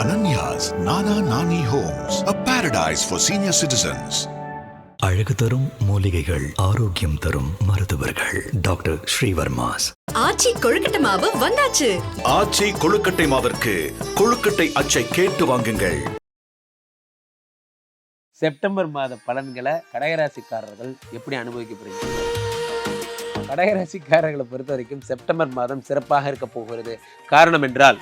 Ananya's Nana Nani Homes, a paradise for senior citizens. அழகு தரும் மூலிகைகள் ஆரோக்கியம் தரும் மருத்துவர்கள். டாக்டர் ஸ்ரீவர்மாஸ். ஆச்சி கொழுக்கட்டை மாவு வந்தாச்சு. ஆச்சி கொழுக்கட்டை மாவிற்கு கொழுக்கட்டை அச்சை கேட்டு வாங்குங்கள். செப்டம்பர் மாத பலன்களை கடகராசிக்காரர்கள் எப்படி அனுபவிக்க போறீங்க கடகராசிக்காரர்களை பொறுத்த வரைக்கும் செப்டம்பர் மாதம் சிறப்பாக இருக்க போகிறது. காரணம் என்றால்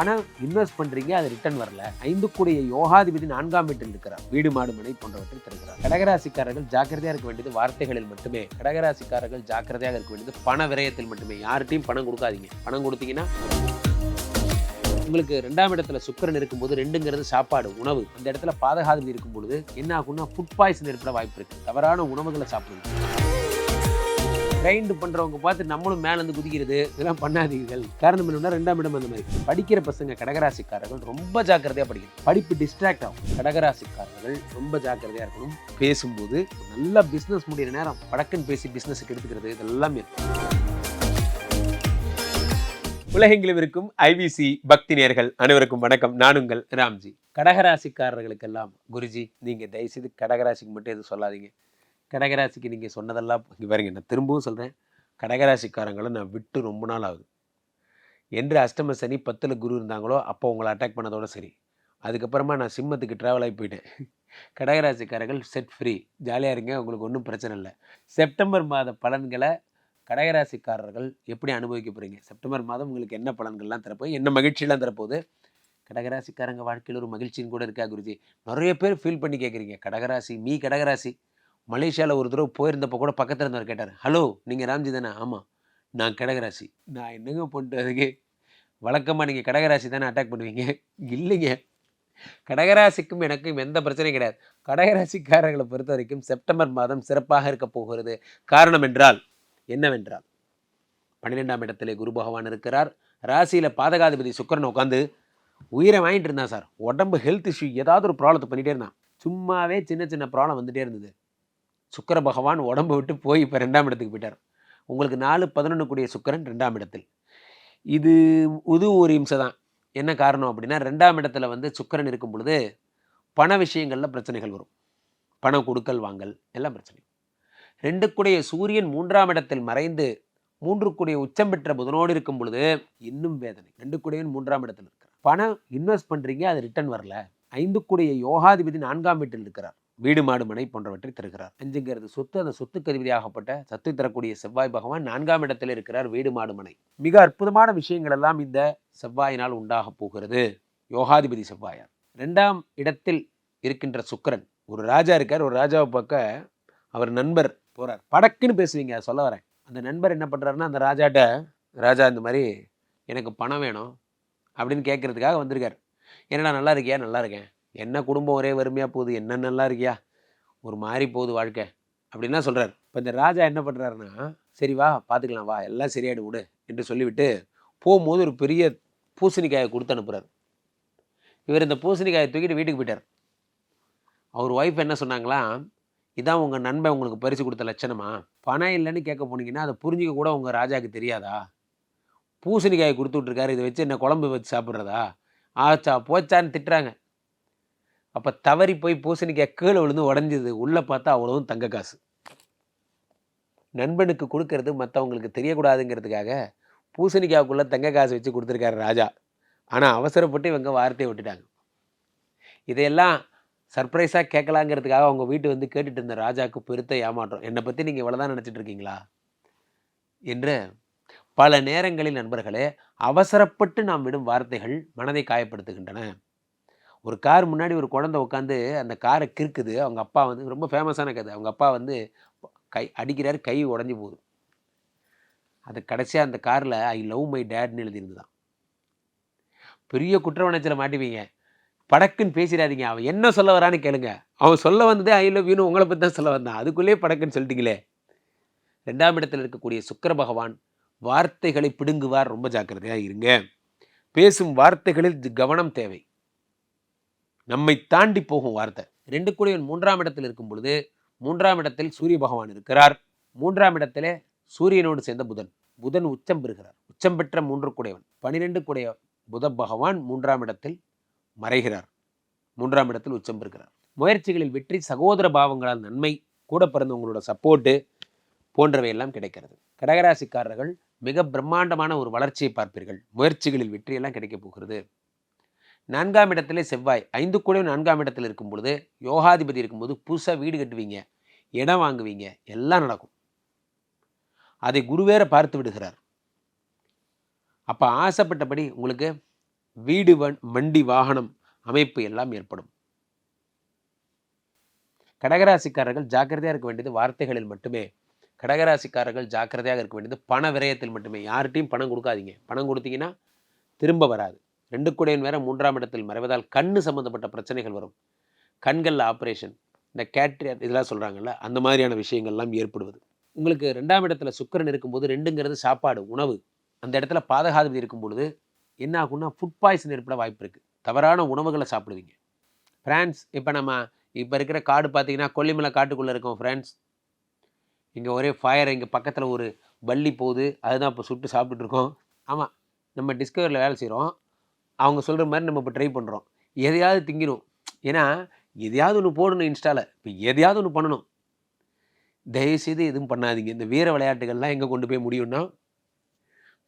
பணம் இன்வெஸ்ட் பண்றீங்க அது ரிட்டர்ன் வரல. ஐந்து கூடிய யோகாதிபதி நான்காம் வீட்டில் இருக்கிறார். வீடு மாடு மனை போன்றவற்றை தருகிறார் கடகராசிக்காரர்கள் ஜாக்கிரதையா இருக்க வேண்டியது வார்த்தைகளில் மட்டுமே. கடகராசிக்காரர்கள் ஜாக்கிரதையாக இருக்க வேண்டியது பண விரயத்தில் மட்டுமே. யார்கிட்டையும் பணம் கொடுக்காதீங்க. பணம் கொடுத்தீங்கன்னா உங்களுக்கு ரெண்டாம் இடத்துல சுக்கிரன் இருக்கும்போது ரெண்டுங்கிறது சாப்பாடு உணவு. அந்த இடத்துல பாதகாதிபதி இருக்கும் பொழுது என்ன ஆகும்னா ஃபுட் பாய்சன் ஏற்பட வாய்ப்பு இருக்கு. தவறான உணவுகளை சாப்பிடுங்க. கிரைண்ட் பண்ணுறவங்க பார்த்து நம்மளும் மேலே இருந்து குதிக்கிறது இதெல்லாம் பண்ணாதீர்கள். காரணம் என்னன்னா ரெண்டாம் இடம் அந்த மாதிரி. படிக்கிற பசங்க கடகராசிக்காரர்கள் ரொம்ப ஜாக்கிரதையா படிக்கணும். படிப்பு டிஸ்ட்ராக்ட் ஆகும். கடகராசிக்காரர்கள் ரொம்ப ஜாக்கிரதையாக இருக்கணும். பேசும்போது நல்ல பிஸ்னஸ் முடிகிற நேரம் படக்குன்னு பேசி பிஸ்னஸுக்கு எடுத்துக்கிறது இதெல்லாம் இருக்கும். உலகெங்கிலும் இருக்கும் ஐபிசி பக்தி நேர்கள் அனைவருக்கும் வணக்கம். நான் உங்கள் ராம்ஜி. கடகராசிக்காரர்களுக்கெல்லாம் குருஜி நீங்கள் தயவுசெய்து கடகராசிக்கு மட்டும் எதுவும் சொல்லாதீங்க. கடகராசிக்கு நீங்கள் சொன்னதெல்லாம் இங்க பாருங்க நான் திரும்பவும் சொல்கிறேன் கடகராசிக்காரங்களை நான் விட்டு ரொம்ப நாள் ஆகுது. என்று அஷ்டம சனி பத்தில் குரு இருந்தாங்களோ அப்போ உங்களை அட்டாக் பண்ணதோட சரி. அதுக்கப்புறமா நான் சிம்மத்துக்கு ட்ராவல் ஆகி போயிட்டேன். கடகராசிக்காரர்கள் செட் ஃப்ரீ ஜாலியாக இருங்க உங்களுக்கு ஒன்றும் பிரச்சனை இல்லை. செப்டம்பர் மாத பலன்களை கடகராசிக்காரர்கள் எப்படி அனுபவிக்க போகிறீங்க செப்டம்பர் மாதம் உங்களுக்கு என்ன பலன்கள்லாம் தரப்போகுது? என்ன மகிழ்ச்சியெல்லாம் தரப்போகுது? கடகராசிக்காரங்க வாழ்க்கையில் ஒரு மகிழ்ச்சின்னு கூட இருக்கா குருஜி? நிறைய பேர் ஃபீல் பண்ணி கேட்குறீங்க கடகராசி மீ கடகராசி. மலேசியாவில் ஒரு தடவை போயிருந்தப்போ கூட பக்கத்தில் இருந்தவர் கேட்டார் ஹலோ நீங்கள் ராம்ஜி தானே? ஆமாம் நான் கடகராசி. நான் என்னங்க பண்ணிட்டு வழக்கமாக நீங்கள் கடகராசி தானே அட்டாக் பண்ணுவீங்க? இல்லைங்க. கடகராசிக்கும் எனக்கும் எந்த பிரச்சனையும் கிடையாது. கடகராசிக்காரர்களை பொறுத்த வரைக்கும் செப்டம்பர் மாதம் சிறப்பாக இருக்க போகிறது. காரணம் என்றால் என்னவென்றால் பன்னிரெண்டாம் இடத்திலே குரு பகவான் இருக்கிறார். ராசியில் பாதகாதிபதி சுக்கரன் உட்காந்து உயிரை வாங்கிட்டு இருந்தான் சார். உடம்பு ஹெல்த் இஷ்யூ ஏதாவது ஒரு ப்ராப்ளத்தை பண்ணிகிட்டே இருந்தான். சும்மாவே சின்ன சின்ன ப்ராப்ளம் வந்துகிட்டே இருந்தது. சுக்கர பகவான் உடம்பு விட்டு போய் இப்போ ரெண்டாம் இடத்துக்கு போயிட்டார். உங்களுக்கு நாலு பதினொன்று கூடிய சுக்கரன் ரெண்டாம் இடத்தில். இது இது ஒரு இம்சை தான் என்ன காரணம் அப்படின்னா ரெண்டாம் இடத்துல வந்து சுக்கரன் இருக்கும் பொழுது பண விஷயங்களில் பிரச்சனைகள் வரும். பணம் கொடுக்கல் வாங்கல் எல்லாம் பிரச்சனை. ரெண்டு கூடிய சூரியன் மூன்றாம் இடத்தில் மறைந்து மூன்று கூடிய உச்சம் பெற்ற புதனோடு இருக்கும் பொழுது இன்னும் வேதனை. ரெண்டு கூடையும் மூன்றாம் இடத்தில் இருக்கிறார் பணம் இன்வெஸ்ட் பண்ணுறீங்க அது ரிட்டர்ன் வரல. ஐந்து கூடிய யோகாதிபதி நான்காம் வீட்டில் இருக்கிறார். வீடு மாடு மனை போன்றவற்றை தருகிறார். அஞ்சுங்கிறது சொத்து அந்த சொத்துக்கு அதிபதியாகப்பட்ட சத்து தரக்கூடிய செவ்வாய் பகவான் நான்காம் இடத்தில் இருக்கிறார் வீடு மாடு மனை. மிக அற்புதமான விஷயங்கள் எல்லாம் இந்த செவ்வாயினால் உண்டாக போகிறது. யோகாதிபதி செவ்வாயார். ரெண்டாம் இடத்தில் இருக்கின்ற சுக்கிரன் ஒரு ராஜா இருக்கார் ஒரு ராஜாவை பார்க்க அவர் நண்பர் போறார். படக்குன்னு பேசுவீங்க சொல்ல வரேன். அந்த நண்பர் என்ன பண்ணுறாருன்னா அந்த ராஜாட்ட ராஜா இந்த மாதிரி எனக்கு பணம் வேணும் அப்படின்னு கேட்கறதுக்காக வந்திருக்கார். என்னடா நல்லா இருக்கியா? நல்லா இருக்கேன். என்ன குடும்பம் ஒரே வறுமையாக போகுது? என்ன நல்லா இருக்கியா? ஒரு மாதிரி போகுது வாழ்க்கை. அப்படின்னா சொல்கிறார் இப்போ இந்த ராஜா என்ன பண்ணுறாருன்னா சரி வா பார்த்துக்கலாம் வா எல்லாம் சரியாயிடு விடு என்று சொல்லிவிட்டு போகும்போது ஒரு பெரிய பூசணிக்காயை கொடுத்து அனுப்புகிறார் இவர் இந்த பூசணிக்காயை தூக்கிட்டு வீட்டுக்கு போயிட்டார். அவர் ஒய்ஃப் என்ன சொன்னாங்களாம் இதான் உங்கள் நண்பன் உங்களுக்கு பரிசு கொடுத்த லட்சணமா? பணம் இல்லைன்னு கேட்க போனீங்கன்னா அதை புரிஞ்சிக்க கூட உங்கள் ராஜாவுக்கு தெரியாதா? பூசணிக்காயை கொடுத்து விட்ருக்காரு இதை வச்சு என்ன குழம்பு வச்சு சாப்பிட்றதா? ஆச்சா போச்சான்னு திட்டுறாங்க. அப்போ தவறி போய் பூசணிக்காய் கீழே விழுந்து உடஞ்சிது. உள்ளே பார்த்தா அவ்வளவும் தங்க காசு. நண்பனுக்கு கொடுக்கறது மற்றவங்களுக்கு தெரியக்கூடாதுங்கிறதுக்காக பூசணிக்காய்க்குள்ளே தங்க காசு வச்சு கொடுத்துருக்காரு ராஜா. ஆனால் அவசரப்பட்டு இவங்க வார்த்தையை விட்டுட்டாங்க. இதையெல்லாம் சர்ப்ரைஸாக கேட்கலாங்கிறதுக்காக அவங்க வீட்டு வந்து கேட்டுட்டு இருந்த ராஜாவுக்கு பெருத்த ஏமாற்றம். என்னை பற்றி நீங்கள் இவ்வளோ தான் நினச்சிட்டு இருக்கீங்களா? என்று பல நேரங்களில் நண்பர்களே அவசரப்பட்டு நாம் விடும் வார்த்தைகள் மனதை காயப்படுத்துகின்றன. ஒரு கார் முன்னாடி ஒரு குழந்தை உட்காந்து அந்த காரை கிறுக்குது. அவங்க அப்பா வந்து ரொம்ப ஃபேமஸான கதை. அவங்க அப்பா வந்து கை அடிக்கிறார் கை உடஞ்சி போகுது. அது கடைசியாக அந்த காரில் ஐ லவ் மை டேட்னு எழுதியிருந்துதான் பெரிய குற்றவணத்தில் மாட்டிவீங்க படக்குன்னு பேசிடாதீங்க. அவன் என்ன சொல்ல வரான்னு கேளுங்க. அவன் சொல்ல வந்ததே ஐ லவ் யூன்னு உங்களை பற்றி தான் சொல்ல வந்தான். அதுக்குள்ளேயே படக்குன்னு சொல்லிட்டீங்களே. ரெண்டாம் இடத்தில் இருக்கக்கூடிய சுக்கர பகவான் வார்த்தைகளை பிடுங்குவார். ரொம்ப ஜாக்கிரதையாக இருங்க. பேசும் வார்த்தைகளில் கவனம் தேவை. நம்மை தாண்டி போகும் வார்த்தை. ரெண்டு கூடியவன் மூன்றாம் இடத்தில் இருக்கும் பொழுது மூன்றாம் இடத்தில் சூரிய பகவான் இருக்கிறார். மூன்றாம் இடத்திலே சூரியனோடு சேர்ந்த புதன். புதன் உச்சம் பெறுகிறார். உச்சம் பெற்ற மூன்று கூடையவன் பனிரெண்டு கூடைய புத பகவான் மூன்றாம் இடத்தில் மறைகிறார். மூன்றாம் இடத்தில் உச்சம் பெறுகிறார். முயற்சிகளில் வெற்றி சகோதர பாவங்களால் நன்மை கூட பிறந்தவங்களோட சப்போர்ட்டு போன்றவையெல்லாம் கிடைக்கிறது. கடகராசிக்காரர்கள் மிக பிரம்மாண்டமான ஒரு வளர்ச்சியை பார்ப்பீர்கள். முயற்சிகளில் வெற்றியெல்லாம் கிடைக்கப் போகிறது. நான்காம் இடத்துல செவ்வாய். ஐந்து கூட நான்காம் இடத்தில் இருக்கும் பொழுது யோகாதிபதி இருக்கும்போது புதுசாக வீடு கட்டுவீங்க இடம் வாங்குவீங்க எல்லாம் நடக்கும். அதை குருவேற பார்த்து விடுகிறார். அப்போ ஆசைப்பட்டபடி உங்களுக்கு வீடு வண் வண்டி வாகனம் அமைப்பு எல்லாம் ஏற்படும். கடகராசிக்காரர்கள் ஜாக்கிரதையாக இருக்க வேண்டியது வார்த்தைகளில் மட்டுமே. கடகராசிக்காரர்கள் ஜாக்கிரதையாக இருக்க வேண்டியது பண விரயத்தில் மட்டுமே. யார்கிட்டையும் பணம் கொடுக்காதீங்க. பணம் கொடுத்தீங்கன்னா திரும்ப வராது. ரெண்டு கூடையின் வேற மூன்றாம் இடத்தில் மறைவதால் கண்ணு சம்மந்தப்பட்ட பிரச்சனைகள் வரும். கண்களில் ஆப்ரேஷன் இந்த கேட்ரியர் இதெல்லாம் சொல்கிறாங்கல்ல அந்த மாதிரியான விஷயங்கள்லாம் ஏற்படுவது. உங்களுக்கு ரெண்டாம் இடத்துல சுக்கிரன் இருக்கும்போது ரெண்டுங்கிறது சாப்பாடு உணவு. அந்த இடத்துல பாதகாதிபதி இருக்கும் பொழுது என்ன ஆகும்னா ஃபுட் பாய்சன் ஏற்பட வாய்ப்பு இருக்குது தவறான உணவுகளை சாப்பிடுவீங்க. ஃப்ரான்ஸ் இப்போ நம்ம இப்போ இருக்கிற காடு பார்த்தீங்கன்னா கொல்லிமலை காட்டுக்குள்ளே இருக்கோம் ஃப்ரான்ஸ் இங்கே ஒரே ஃபயர் இங்கே பக்கத்தில் ஒரு வள்ளி போகுது. அதுதான் இப்போ சுட்டு சாப்பிட்டுட்டு இருக்கோம். ஆமாம் நம்ம டிஸ்கவரியில் வேலை செய்கிறோம் அவங்க சொல்கிற மாதிரி நம்ம இப்போ ட்ரை பண்ணுறோம் எதையாவது திங்கணும். ஏன்னா எதையாவது ஒன்று போடணும் இன்ஸ்டாவில் இப்போ எதையாவது ஒன்று பண்ணணும். தயவுசெய்து எதுவும் பண்ணாதீங்க. இந்த வீர விளையாட்டுகள்லாம் எங்கே கொண்டு போய் முடியும்னா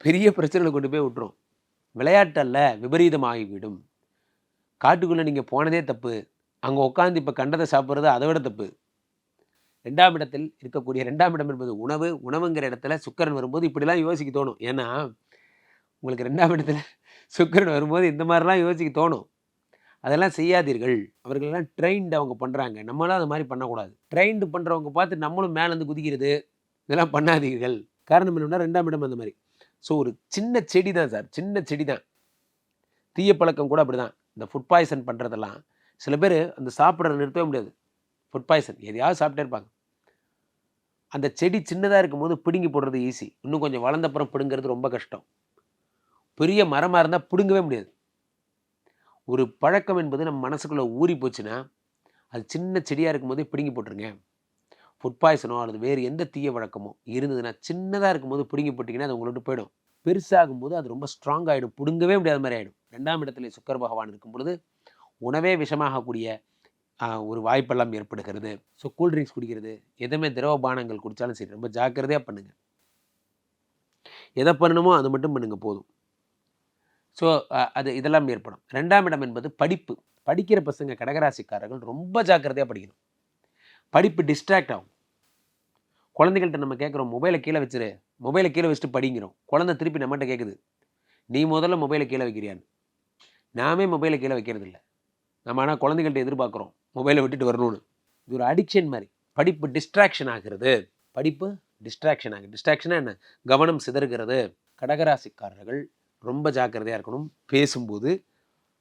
பெரிய பிரச்சனைகளை கொண்டு போய் விட்டுரும். விளையாட்டல்ல விபரீதமாகிவிடும். காட்டுக்குள்ளே நீங்கள் போனதே தப்பு. அங்கே உட்காந்து இப்போ கண்டதை சாப்பிட்றது அதை விட தப்பு. ரெண்டாம் இடத்தில் இருக்கக்கூடிய ரெண்டாம் இடம் என்பது உணவு. உணவுங்கிற இடத்துல சுக்கரன் வரும்போது இப்படிலாம் யோசிக்க தோணும். ஏன்னா உங்களுக்கு ரெண்டாம் இடத்துல சுக்கரன் வரும்போது இந்த மாதிரிலாம் யோசிக்க தோணும். அதெல்லாம் செய்யாதீர்கள். அவர்களெல்லாம் ட்ரெயின்டு அவங்க பண்ணுறாங்க நம்மளாம் அது மாதிரி பண்ணக்கூடாது. ட்ரெயின்டு பண்ணுறவங்க பார்த்து நம்மளும் மேலேருந்து குதிக்கிறது இதெல்லாம் பண்ணாதீர்கள். காரணம் என்னென்னா ரெண்டாம் இடம் அந்த மாதிரி. ஸோ ஒரு சின்ன செடி தான் சார். சின்ன செடி தான் தீய பழக்கம் கூட அப்படி தான் இந்த ஃபுட் பாய்சன் பண்ணுறதெல்லாம் சில பேர் அந்த சாப்பிட்ற நிறுத்தவே முடியாது. ஃபுட் பாய்சன் எதையாவது சாப்பிட்டே இருப்பாங்க. அந்த செடி சின்னதாக இருக்கும்போது பிடுங்கி போடுறது ஈஸி இன்னும் கொஞ்சம் வளர்ந்தப்புறம் பிடுங்கிறது ரொம்ப கஷ்டம். பெரிய மரமாக இருந்தால் பிடுங்கவே முடியாது. ஒரு பழக்கம் என்பது நம்ம மனசுக்குள்ளே ஊறி போச்சுன்னா அது சின்ன செடியாக இருக்கும்போதே பிடுங்கி போட்டுருங்க. ஃபுட் பாய்சனோ அல்லது வேறு எந்த தீய வழக்கமோ இருந்ததுன்னா சின்னதாக இருக்கும்போது பிடுங்கி போட்டிங்கன்னா அது உங்கள்ட்ட போயிடும். பெருசாகும்போது அது ரொம்ப ஸ்ட்ராங் ஆகிடும் பிடுங்கவே முடியாத மாதிரி ஆகிடும் ரெண்டாம் இடத்துல சுக்கர் பகவான் இருக்கும் பொழுது உணவே விஷமாகக்கூடிய ஒரு வாய்ப்பெல்லாம் ஏற்படுகிறது. ஸோ கூல்ட்ரிங்க்ஸ் குடிக்கிறது எதுவுமே திரவ பானங்கள் குடித்தாலும் சரி ரொம்ப ஜாக்கிரதையாக பண்ணுங்கள் எதை பண்ணணுமோ அது மட்டும் பண்ணுங்கள் போதும். ஸோ அது இதெல்லாம் ஏற்படும். ரெண்டாம் இடம் என்பது படிப்பு. படிக்கிற பசங்க கடகராசிக்காரர்கள் ரொம்ப ஜாக்கிரதையாக படிக்கணும். படிப்பு டிஸ்ட்ராக்ட் ஆகும். குழந்தைகள்கிட்ட நம்ம கேட்குறோம் மொபைலை கீழே வச்சிரு. மொபைலை கீழே வச்சுட்டு படிங்கிறோம். குழந்தை திருப்பி நம்மகிட்ட கேட்குது நீ முதல்ல மொபைலை கீழே வைக்கிறியான்னு? நாமே மொபைலை கீழே வைக்கிறது இல்லை நம்ம ஆனால் குழந்தைகள்கிட்ட எதிர்பார்க்குறோம் மொபைலை விட்டுட்டு வரணும்னு. இது ஒரு அடிக்ஷன் மாதிரி. படிப்பு டிஸ்ட்ராக்ஷன் ஆகிறது. படிப்பு டிஸ்ட்ராக்ஷன் ஆகுது. டிஸ்ட்ராக்ஷனாக என்ன? கவனம் சிதறுகிறது. கடகராசிக்காரர்கள் ரொம்ப ஜாக்கிரதையாக இருக்கணும். பேசும்போது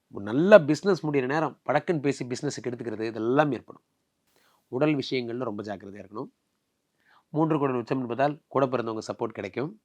நல்ல பிஸ்னஸ் முடிகிற நேரம் படக்குன்னு பேசி பிஸ்னஸுக்கு எடுத்துக்கிறது இதெல்லாம் ஏற்படும். உடல் விஷயங்களில் ரொம்ப ஜாக்கிரதையாக இருக்கணும். மூன்று கூட உச்சம் என்பதால் கூட பிறந்தவங்க சப்போர்ட் கிடைக்கும்.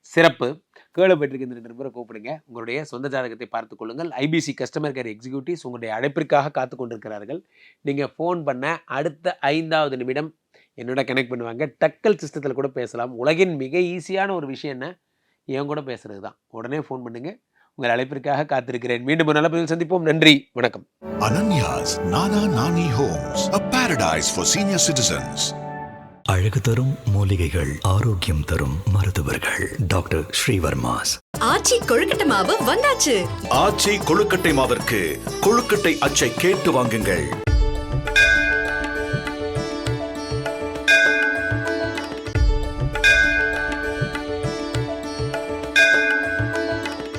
சிறப்பு. கீழே பெற்றிருக்க இந்த ரெண்டு பேரை கூப்பிடுங்க. உங்களுடைய சொந்த ஜாதகத்தை பார்த்துக் கொள்ளுங்கள். ஐபிசி கஸ்டமர் கேர் எக்ஸிக்யூட்டிவ்ஸ் உங்களுடைய அழைப்பிற்காக காத்து கொண்டிருக்கிறார்கள். நீங்கள் ஃபோன் பண்ண அடுத்த ஐந்தாவது நிமிடம் என்னோட கனெக்ட் பண்ணுவாங்க. டக்கல் சிஸ்டத்தில் கூட பேசலாம். உலகின் மிக ஈஸியான ஒரு விஷயம் என்ன? என் கூட பேசுறது தான் உடனே ஃபோன் பண்ணுங்க. உங்கள் அழைப்பிற்காக காத்திருக்கிறேன். மீண்டும் ஒரு நல்ல பதிவில் சந்திப்போம். நன்றி. வணக்கம். Ananya's Nana Nani Homes, a paradise for senior citizens. அழகு தரும் மூலிகைகள் ஆரோக்கியம் தரும் மருத்துவர்கள். டாக்டர் ஸ்ரீவர்மாஸ். ஆச்சி கொழுக்கட்டை மாவு வந்தாச்சு. ஆச்சி கொழுக்கட்டை மாவிற்கு கொழுக்கட்டை அச்சை கேட்டு வாங்குங்கள்.